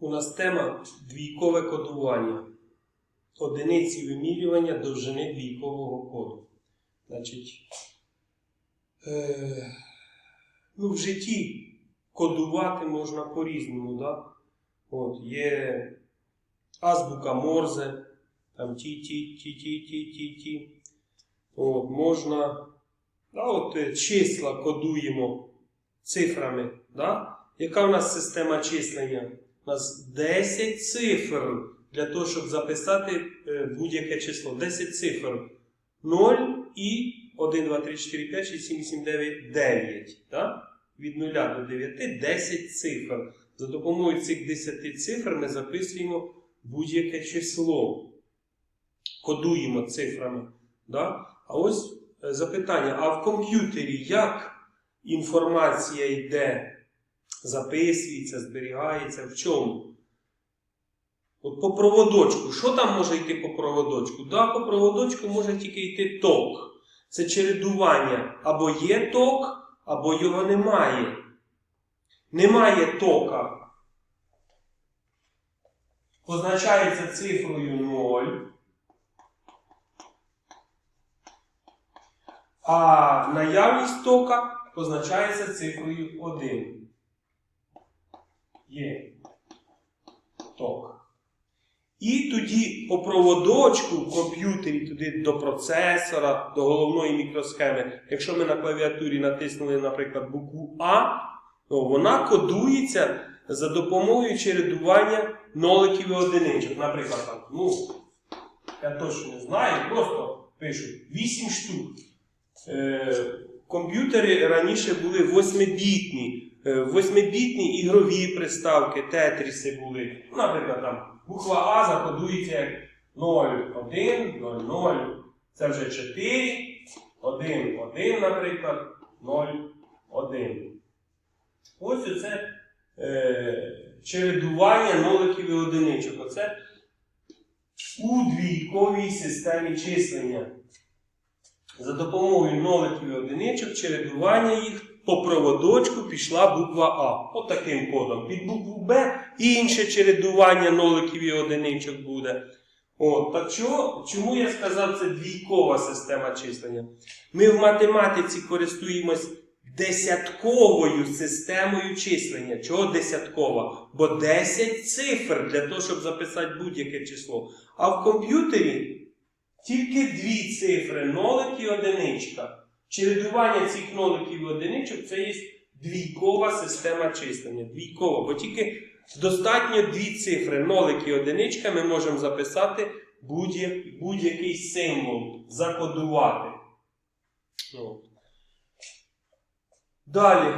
У нас тема двійкове кодування. Одиниці вимірювання довжини двійкового коду. Значить, е, ну, в житті кодувати можна по-різному. Да? От, є азбука Морзе, там ті-ті-ті-ті-ті-ті-ті. От, можна. Да, от, е, числа кодуємо цифрами. Да? Яка у нас система числення? У нас 10 цифр для того, щоб записати е, будь-яке число. 10 цифр. 0 і 1, 2, 3, 4, 5, 6, 7, 8, 9, 9. Да? Від 0 до 9 10 цифр. За допомогою цих 10 цифр ми записуємо будь-яке число. Кодуємо цифрами. Да? А ось е, запитання: а в комп'ютері як інформація йде? Записується, зберігається, в чому? От по проводочку. Що там може йти по проводочку? Да, по проводочку може тільки йти ток. Це чередування. Або є ток, або його немає. Немає тока. Позначається цифрою 0. А наявність тока позначається цифрою 1 є ток. І тоді по проводочку в комп'ютері туди до процесора, до головної мікросхеми. Якщо ми на клавіатурі натиснули, наприклад, букву А, то вона кодується за допомогою чередування ноликів і одиничок. Наприклад, там, ну, я точно не знаю, просто пишу 8 штук. Е, Комп'ютери раніше були 8-бітні. Восьмибітні ігрові приставки, тетріси були. Наприклад, там буква А закодується як 0, 1, 0, 0. Це вже 4, 1, 1, наприклад, 0, 1. Ось оце е, чередування ноликів і одиничок. Оце у двійковій системі числення. За допомогою ноликів і одиничок чередування їх по проводочку пішла буква А. От кодом. Під букву Б інше чередування ноликів і одиничок буде. От, так чого, чому я сказав, це двійкова система числення? Ми в математиці користуємось десятковою системою числення. Чого десяткова? Бо 10 цифр для того, щоб записати будь-яке число. А в комп'ютері тільки дві цифри нолик і одиничка. Чередування цих ноликів і одиничок це є двійкова система числення. Двійкова, бо тільки достатньо дві цифри, нолик і одиничка, ми можемо записати будь-який символ, закодувати. От. Далі.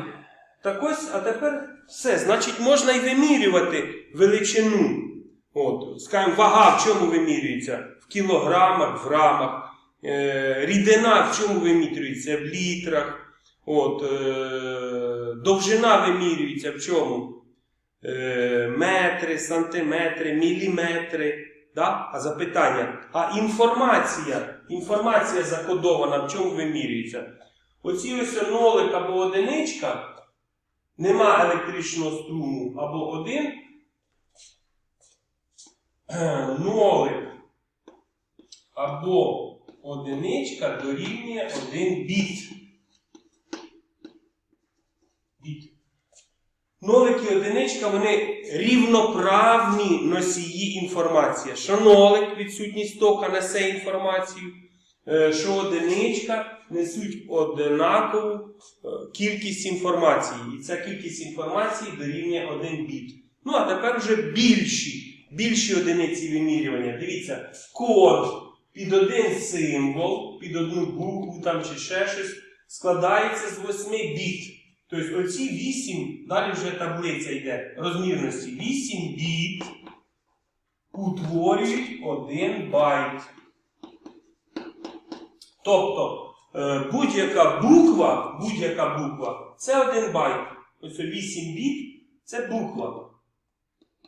Так ось, а тепер все. Значить, можна і вимірювати величину. От, скажімо, вага в чому вимірюється? В кілограмах, в грамах. Е, рідина в чому вимірюється? В літрах. От, е, довжина вимірюється в чому? Е, метри, сантиметри, міліметри. Да? А запитання. А інформація, інформація закодована в чому вимірюється? Оці ось нолик або одиничка, нема електричного струму або один. Нолик або одиничка дорівнює 1 біт. Біт. Нолик і одиничка вони рівноправні носії інформації. Що нолик, відсутність тока несе інформацію, е, що одиничка несуть однакову е, кількість інформації. І ця кількість інформації дорівнює 1 біт. Ну, а тепер вже більші, більші одиниці вимірювання. Дивіться, код під один символ, під одну букву там чи ще щось, складається з 8 біт. Тобто оці 8, далі вже таблиця йде розмірності. 8 біт утворюють 1 байт. Тобто е, будь-яка буква, будь-яка буква це 1 байт. Ось 8 біт це буква.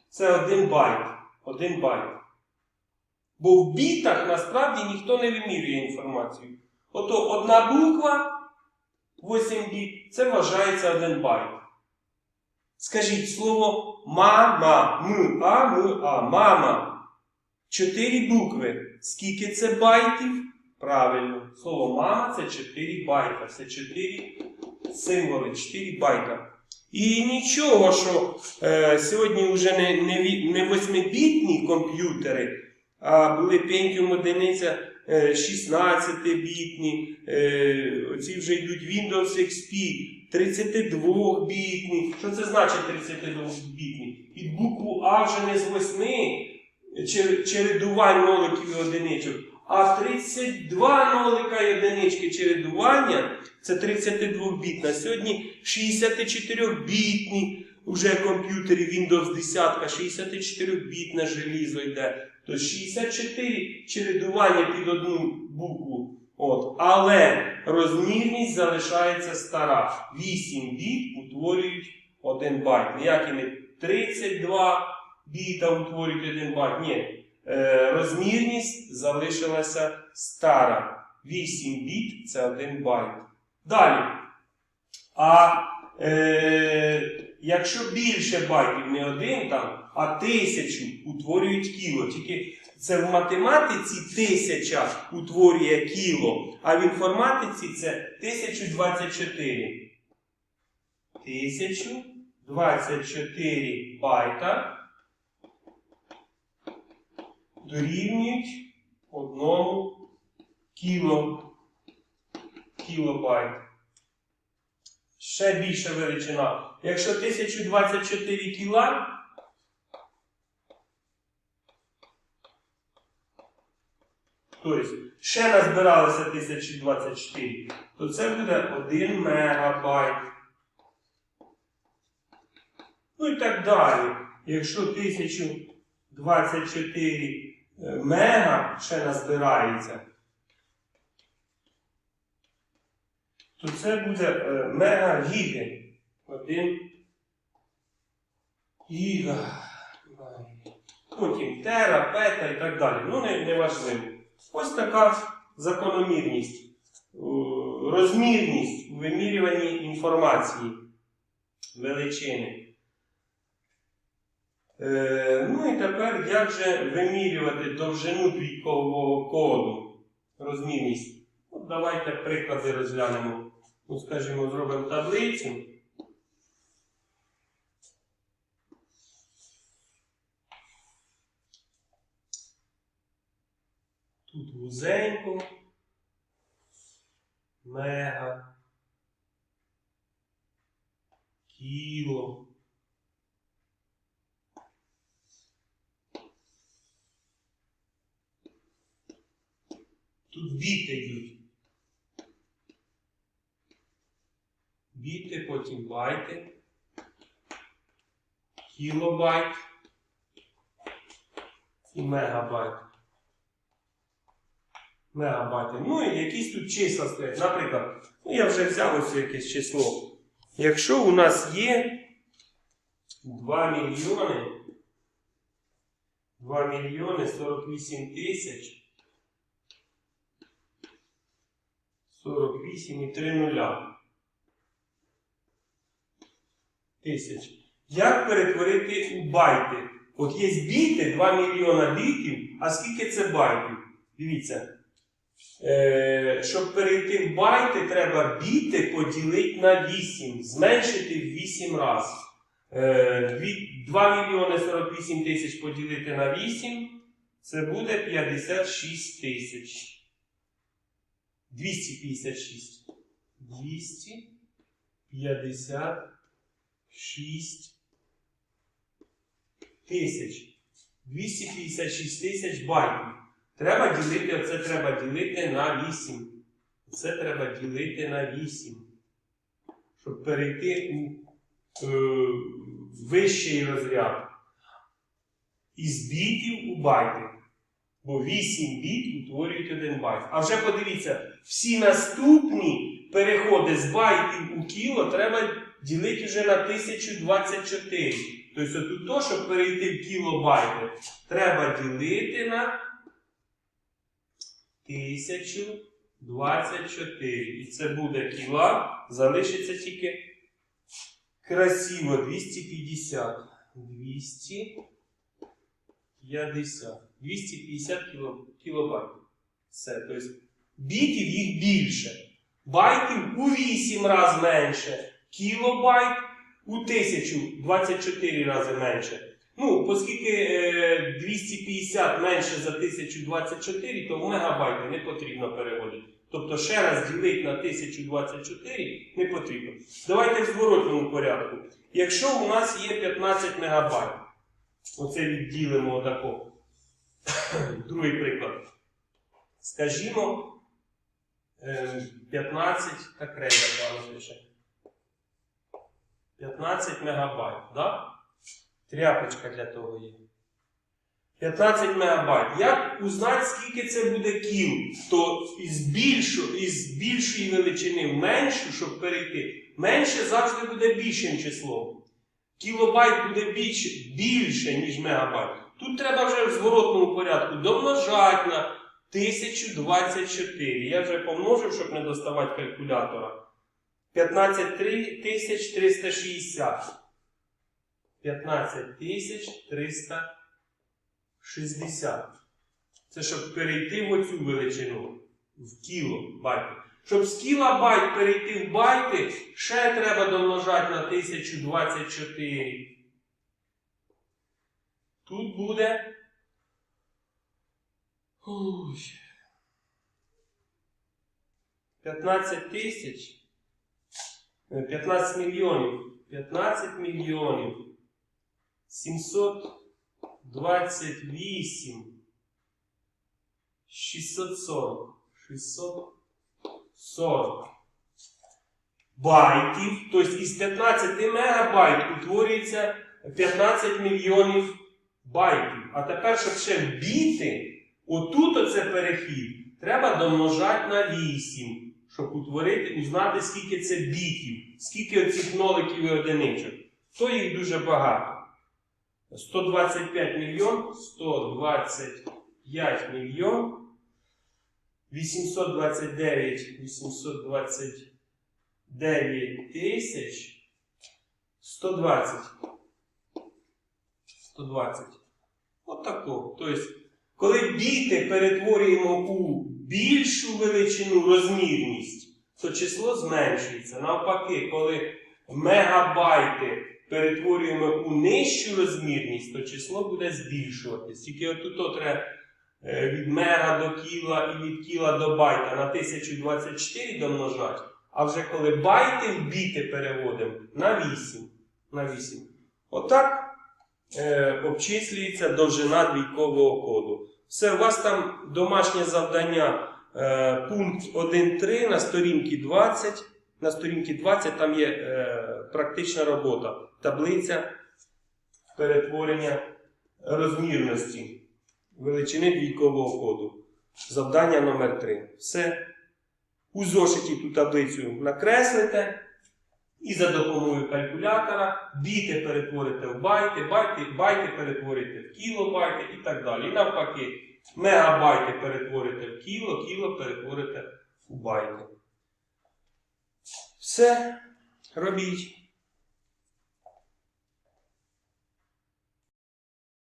Це 1 байт. 1 байт. Бо в бітах насправді ніхто не вимірює інформацію. Ото одна буква 8 біт, це вважається 1 байт. Скажіть слово мама. М, а, м, а, мама. Чотири букви. Скільки це байтів? Правильно. Слово мама це 4 байта. Це 4 символи, 4 байта. І нічого, що е, сьогодні вже не, не, не 8-бітні комп'ютери, були Pentium одиниця е, 16-бітні, е, оці вже йдуть Windows XP 32-бітні. Що це значить 32-бітні? Під букву А вже не з 8 чередувань ноликів і одиничок, а 32 нолика і одинички чередування це 32-бітна. Сьогодні 64-бітні вже комп'ютери Windows 10, 64-бітне желізо йде. То 64 чередування під одну букву. От. Але розмірність залишається стара. 8 біт утворюють 1 байт. Ніякими 32 біта утворюють 1 байт. Ні. Е, розмірність залишилася стара. 8 біт це 1 байт. Далі. А е, якщо більше байтів, не один там, а тисячу утворюють кіло. Тільки це в математиці тисяча утворює кіло, а в інформатиці це 1024. 1024 байта дорівнюють одному кіло, кілобайт. Ще більша величина. Якщо 1024 кіла, тобто ще назбиралося 1024, то це буде 1 мегабайт. Ну і так далі. Якщо 1024 е, мега ще назбирається, то це буде е, мега гіги. Один гіга. Потім тера, пета і так далі. Ну, не, не важливо. Ось така закономірність, е, розмірність у вимірюванні інформації величини. Е, ну і тепер як же вимірювати довжину твійкового коду, розмірність. От давайте приклади розглянемо. Ну, скажімо, зробимо таблицю. Тут вузенько, мега, кіло. Тут біти йдуть. Біти, потім байти. Кілобайт і мегабайт. Мегабайти. Ну і якісь тут числа стоять. Наприклад, ну я вже взяв ось якесь число. Якщо у нас є 2 мільйони 2 мільйони 48 тисяч 48 і 3 нуля. Тисяч. Як перетворити у байти? От є біти, 2 мільйона бітів, а скільки це байтів? Дивіться. Е, щоб перейти в байти, треба біти поділити на 8, зменшити в 8 разів. Е, 2 мільйони 48 тисяч поділити на 8, це буде 56 тисяч. 256. 256 тисяч. 256 тисяч байтів. Треба ділити, оце треба ділити на 8. Це треба ділити на 8. Щоб перейти у е, вищий розряд. Із бітів у байти. Бо 8 біт утворюють 1 байт. А вже подивіться, всі наступні переходи з байтів у кіло треба ділити вже на 1024. Тобто тут то, щоб перейти в кілобайти, треба ділити на 1024. І це буде кіла, залишиться тільки Красиво, 250. 250. 250 кіло, кілобайт. Все. Тобто бітів їх більше. Байтів у 8 разів менше. Кілобайт у 1024 рази менше. Ну, оскільки е, 250 менше за 1024, то в мегабайти не потрібно переводити. Тобто ще раз ділити на 1024 не потрібно. Давайте в зворотному порядку. Якщо у нас є 15 мегабайт, оце відділимо отако. Другий приклад. Скажімо, е, 15, так рейда пане пише. 15 мегабайт, да? Тряпочка для того є. 15 мегабайт. Як узнати, скільки це буде кіл? То із, більшу, із більшої величини в меншу, щоб перейти, менше завжди буде більшим числом. Кілобайт буде більше, більше, ніж мегабайт. Тут треба вже в зворотному порядку домножати на 1024. Я вже помножив, щоб не доставати калькулятора. 15 360. 15 360. Це щоб перейти в оцю величину. В кіло байти. Щоб з кілобайт перейти в байти, ще треба домножати на 1024. Тут буде. Ой. 15 тисяч. Е, 15 мільйонів. 15 мільйонів. 728. 640. 640 байтів. Тобто із 15 мегабайт утворюється 15 мільйонів байтів. А тепер, щоб ще вбити, отут оце перехід, треба домножати на 8, щоб утворити, узнати, скільки це бітів, скільки оцих ноликів і одиничок. То їх дуже багато. 125 мільйон, 125 мільйон, 829, 829 тисяч, 120. 120. Отако. Тобто, коли біти перетворюємо у більшу величину розмірність, то число зменшується. Навпаки, коли мегабайти перетворюємо у нижчу розмірність, то число буде збільшуватись. Тільки отут треба від мега до кіла і від кіла до байта на 1024 домножати. А вже коли байти в біти переводимо на 8. На 8. Отак е, обчислюється довжина двійкового коду. Все, у вас там домашнє завдання, е, пункт 1.3 на сторінці 20. На сторінці 20 там є е, практична робота, таблиця перетворення розмірності величини двійкового коду. Завдання номер 3 Все. У зошиті ту таблицю накреслите. І за допомогою калькулятора біти перетворите в байти, байти, байти перетворите в кілобайти і так далі. І навпаки, мегабайти перетворите в кіло, кіло перетворите в байти. Все, робіть.